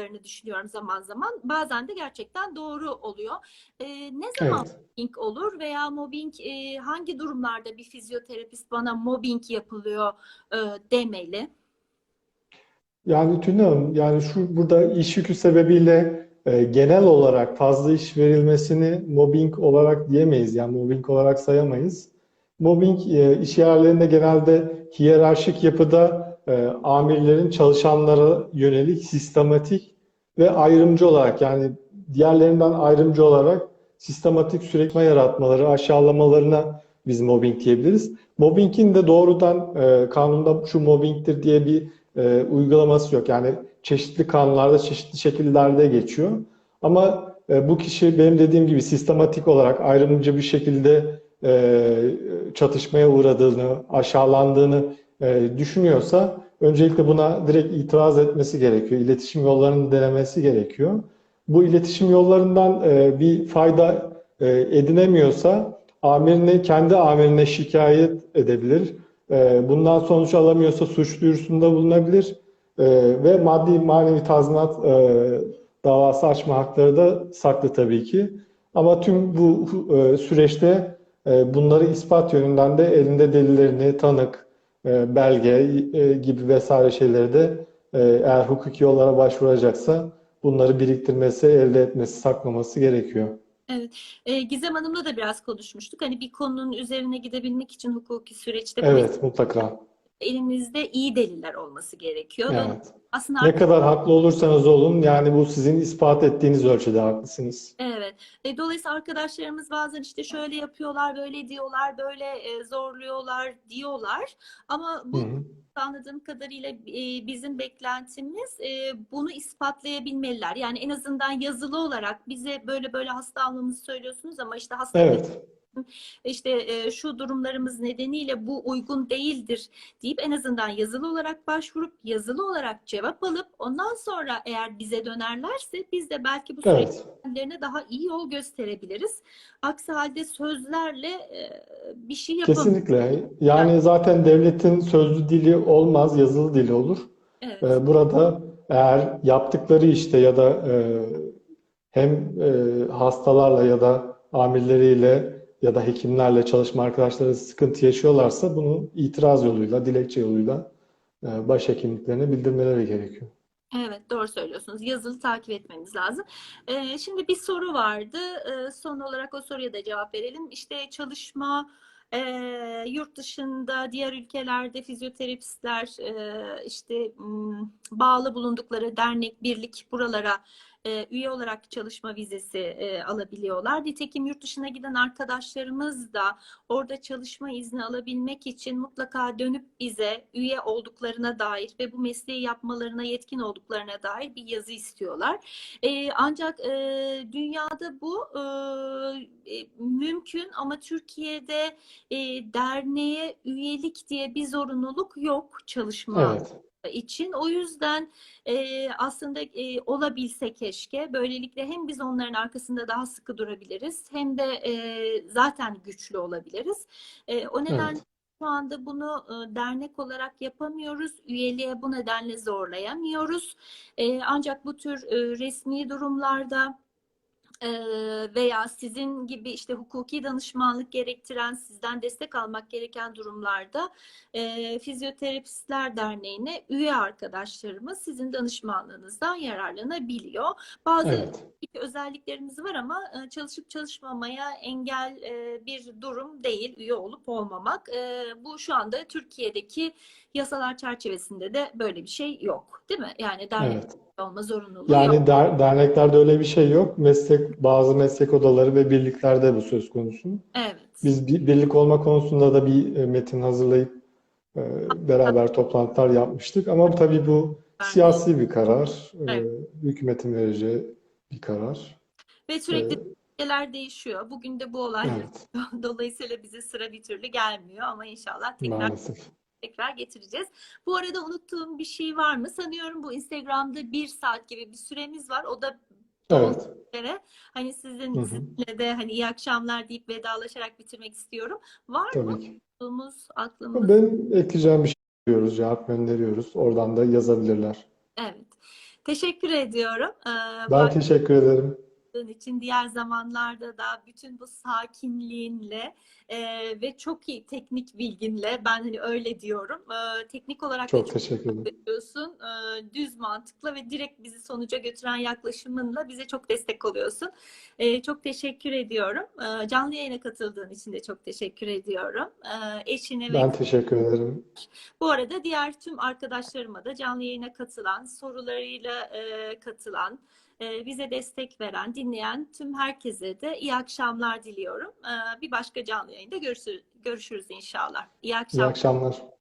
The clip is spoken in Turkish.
yaptıklarını düşünüyorum zaman zaman. Bazen de gerçekten doğru oluyor. E, ne zaman Evet. mobbing olur veya mobbing e, hangi durumlarda bir fizyoterapist bana mobbing yapılıyor e, demeli? Yani Tülin Hanım, yani şu burada iş yükü sebebiyle e, genel olarak fazla iş verilmesini mobbing olarak diyemeyiz. Yani mobbing olarak sayamayız. Mobbing e, iş yerlerinde genelde hiyerarşik yapıda e, amirlerin çalışanlara yönelik sistematik ve ayrımcı olarak yani diğerlerinden ayrımcı olarak sistematik sürekli yaratmaları, aşağılamalarına biz mobbing diyebiliriz. Mobbingin de doğrudan e, kanunda şu mobbingtir diye bir e, uygulaması yok. Yani çeşitli kanunlarda çeşitli şekillerde geçiyor. Ama e, bu kişi benim dediğim gibi sistematik olarak ayrımcı bir şekilde e, çatışmaya uğradığını, aşağılandığını e, düşünüyorsa öncelikle buna direkt itiraz etmesi gerekiyor. İletişim yollarını denemesi gerekiyor. Bu iletişim yollarından e, bir fayda e, edinemiyorsa amirine, kendi amirine şikayet edebilir. Bundan sonuç alamıyorsa suç duyurusunda bulunabilir. Ve maddi manevi tazminat davası açma hakları da saklı tabii ki. Ama tüm bu süreçte bunları ispat yönünden de elinde delillerini, tanık, e, belge e, gibi vesaire şeyleri de e, eğer hukuki yollara başvuracaksa bunları biriktirmesi, elde etmesi, saklaması gerekiyor. Evet. E, Gizem Hanım'la da biraz konuşmuştuk. Hani bir konunun üzerine gidebilmek için hukuki süreçte Evet, mutlaka. Elimizde iyi deliller olması gerekiyor. Evet. Aslında Ne kadar haklı olursanız olun, yani bu sizin ispat ettiğiniz ölçüde haklısınız. Evet. E, dolayısıyla arkadaşlarımız bazen işte şöyle yapıyorlar, böyle diyorlar, böyle e, zorluyorlar diyorlar. Ama bu hı. anladığım kadarıyla e, bizim beklentimiz e, bunu ispatlayabilmeliler. Yani en azından yazılı olarak bize böyle böyle hasta almamızı söylüyorsunuz ama işte hasta Evet. İşte e, şu durumlarımız nedeniyle bu uygun değildir deyip en azından yazılı olarak başvurup yazılı olarak cevap alıp ondan sonra eğer bize dönerlerse biz de belki bu süreç Evet. kendilerine daha iyi yol gösterebiliriz. Aksi halde sözlerle e, bir şey yapamayız. Kesinlikle. Yani zaten devletin sözlü dili olmaz, yazılı dili olur. Evet. Ee, Burada eğer yaptıkları işte ya da e, hem e, hastalarla ya da amirleriyle ya da hekimlerle çalışma arkadaşları sıkıntı yaşıyorlarsa bunu itiraz yoluyla, dilekçe yoluyla e, başhekimliklerine bildirmeleri gerekiyor. Evet, doğru söylüyorsunuz. Yazılı takip etmemiz lazım. Ee, şimdi bir soru vardı. Ee, son olarak o soruya da cevap verelim. İşte çalışma e, yurt dışında, diğer ülkelerde fizyoterapistler e, işte bağlı bulundukları dernek, birlik buralara e, üye olarak çalışma vizesi e, alabiliyorlar. Nitekim yurt dışına giden arkadaşlarımız da orada çalışma izni alabilmek için mutlaka dönüp bize üye olduklarına dair ve bu mesleği yapmalarına yetkin olduklarına dair bir yazı istiyorlar. Ee, ancak e, dünyada bu e, e, mümkün ama Türkiye'de e, derneğe üyelik diye bir zorunluluk yok çalışma Evet. İçin. O yüzden e, aslında e, olabilse keşke. Böylelikle hem biz onların arkasında daha sıkı durabiliriz hem de e, zaten güçlü olabiliriz. E, o nedenle Evet. şu anda bunu dernek olarak yapamıyoruz. Üyeliğe bu nedenle zorlayamıyoruz. Ancak bu tür resmi durumlarda veya sizin gibi işte hukuki danışmanlık gerektiren, sizden destek almak gereken durumlarda Fizyoterapistler Derneği'ne üye arkadaşlarımız sizin danışmanlığınızdan yararlanabiliyor. Bazı Evet. özelliklerimiz var ama çalışıp çalışmamaya engel bir durum değil üye olup olmamak. Bu şu anda Türkiye'deki yasalar çerçevesinde de böyle bir şey yok, değil mi? Yani dernek Evet. olma zorunluluğu Yani yok. der, derneklerde öyle bir şey yok. Meslek, bazı meslek odaları ve birliklerde bu söz konusu. Evet. Biz bir, birlik olma konusunda da bir e, metin hazırlayıp e, beraber toplantılar yapmıştık. Ama tabii bu siyasi bir karar, e, Evet. hükümetin vereceği bir karar. Ve sürekli E, ülkeler değişiyor. Bugün de bu olay evet, dolayısıyla bize sıra bir türlü gelmiyor ama inşallah tekrar maalesef. tekrar getireceğiz. Bu arada unuttuğum bir şey var mı? Sanıyorum bu Instagram'da bir saat gibi bir süremiz var. O da Evet, üzere. Hani sizin Hı hı. sizinle de hani iyi akşamlar deyip vedalaşarak bitirmek istiyorum. Var mı tabii ki. unuttuğumuz aklımız? Ben ekleyeceğim bir şey diyoruz, cevap gönderiyoruz. Oradan da yazabilirler. Evet. Teşekkür ediyorum. Ee, Ben teşekkür ederim. Yaptığın için diğer zamanlarda da bütün bu sakinliğinle e, ve çok iyi teknik bilginle ben hani öyle diyorum. E, teknik olarak da Çok çok teşekkür ederim. E, düz mantıkla ve direkt bizi sonuca götüren yaklaşımınla bize çok destek oluyorsun. E, çok teşekkür ediyorum. E, canlı yayına katıldığın için de çok teşekkür ediyorum. E, eşine ve Ben teşekkür ederim. bu arada diğer tüm arkadaşlarıma da canlı yayına katılan, sorularıyla e, katılan, bize destek veren, dinleyen tüm herkese de iyi akşamlar diliyorum. E, bir başka canlı yayında görüşürüz, görüşürüz inşallah. İyi İyi akşamlar. akşamlar.